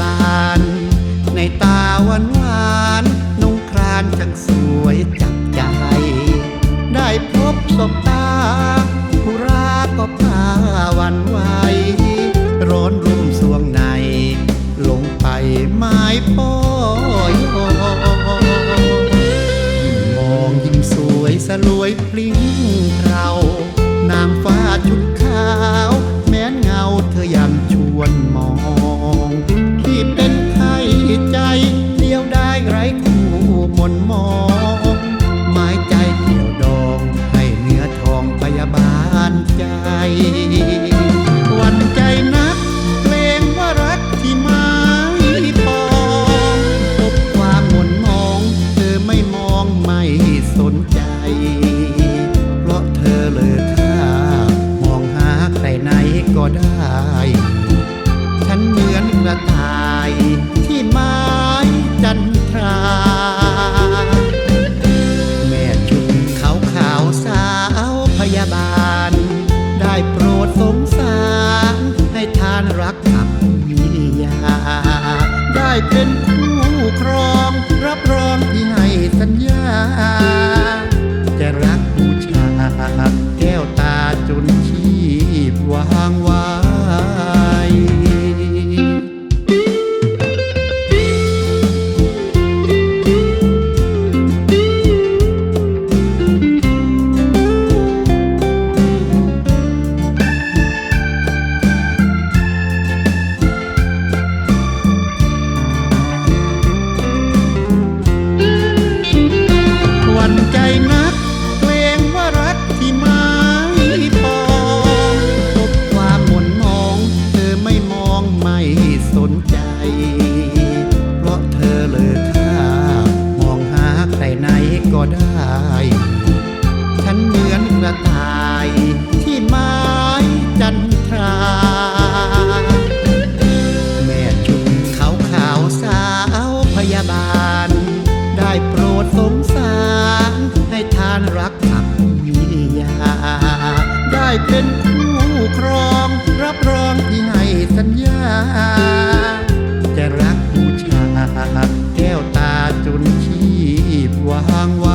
บาน ในตาหวานหวานนุ่งครานจังสวยจับใจ ได้พบสบตาผู้รักก็พาวันไหวร้อนรุ่มสวงใน ลงไปไม้ป้อยอมองยิ้มสวยสลวยพลิ้งเรานางฟ้าชุดขาว แม้นเงาเธอยังชวนมอง ไหนก็ได้ ฉันเหมือนกระต่ายที่ไม้จันทรา แม่ชุดขาวขาวสาวพยาบาล ได้โปรดสงสาร ให้ทานรักกับมียา ได้เป็นคู่ครองรับรองที่ให้สัญญา องไม่สนใจ เพราะเธอเลยค่ามองหาใครไหนก็ได้ ฉันเหมือนกระต่ายที่ไม้จันทรา แม่ชุดขาวขาวสาวพยาบาล ได้โปรดสงสาร ให้ทานรักกับมียา ได้เป็น จนชีพวาง